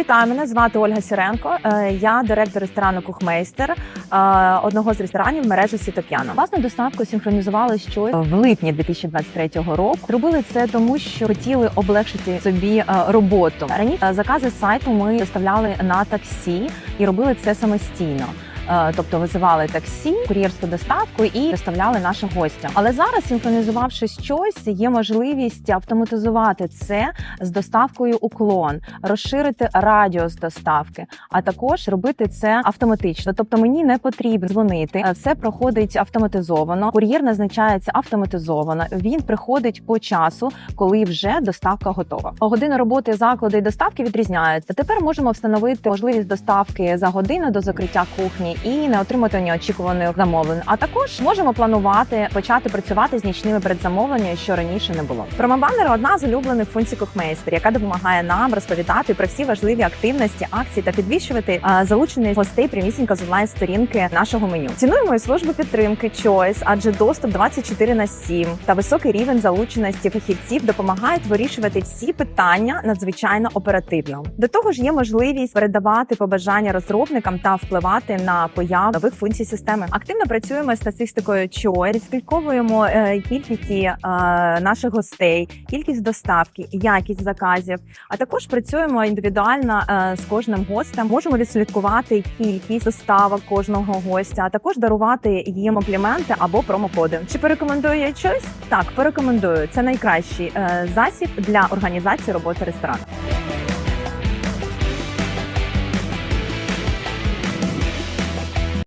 Вітаю, мене звати Ольга Сіренко. Е, Я директор ресторану Кухмейстер, е, одного з ресторанів мережі Сітоп'яно. Власне доставку синхронізували що в липні 2023 року. Робили це тому, що хотіли облегшити собі е, роботу. Раніше закази з сайту ми доставляли на таксі і робили це самостійно. Е, Тобто визивали таксі, кур'єрську доставку і доставляли нашим гостям. Але зараз, синхронізувавши щось, є можливість автоматизувати це з доставкою уклон, розширити радіус доставки, а також робити це автоматично. Тобто мені не потрібно дзвонити, Е, все проходить автоматизовано. Кур'єр назначається автоматизовано. Він приходить по часу, коли вже доставка готова. Година роботи закладу і доставки відрізняються. Тепер можемо встановити можливість доставки за годину до закриття кухні і не отримати неочікуваних замовлень. А також можемо планувати почати працювати з нічними передзамовленнями, що раніше не було. Промобанер одна з улюблених функцій Кухмейстер, яка допомагає нам розповідати про всі важливі активності, акції та підвищувати залученість гостей прямісінько з онлайн сторінки нашого меню. Цінуємо і службу підтримки Choice, адже доступ 24 на 7 та високий рівень залученості фахівців допомагають вирішувати всі питання надзвичайно оперативно. До того ж, є можливість передавати побажання розробникам та впливати на появу нових функцій системи. Активно працюємо з статистикою Choice, відслідковуємо е, кількість е, наших гостей, кількість доставки, якість заказів. А також працюємо індивідуально е, з кожним гостем. Можемо відслідкувати кількість доставок кожного гостя, а також дарувати їм компліменти або промокоди. Чи порекомендую я щось? Так, порекомендую. Це найкращий засіб для організації роботи ресторану.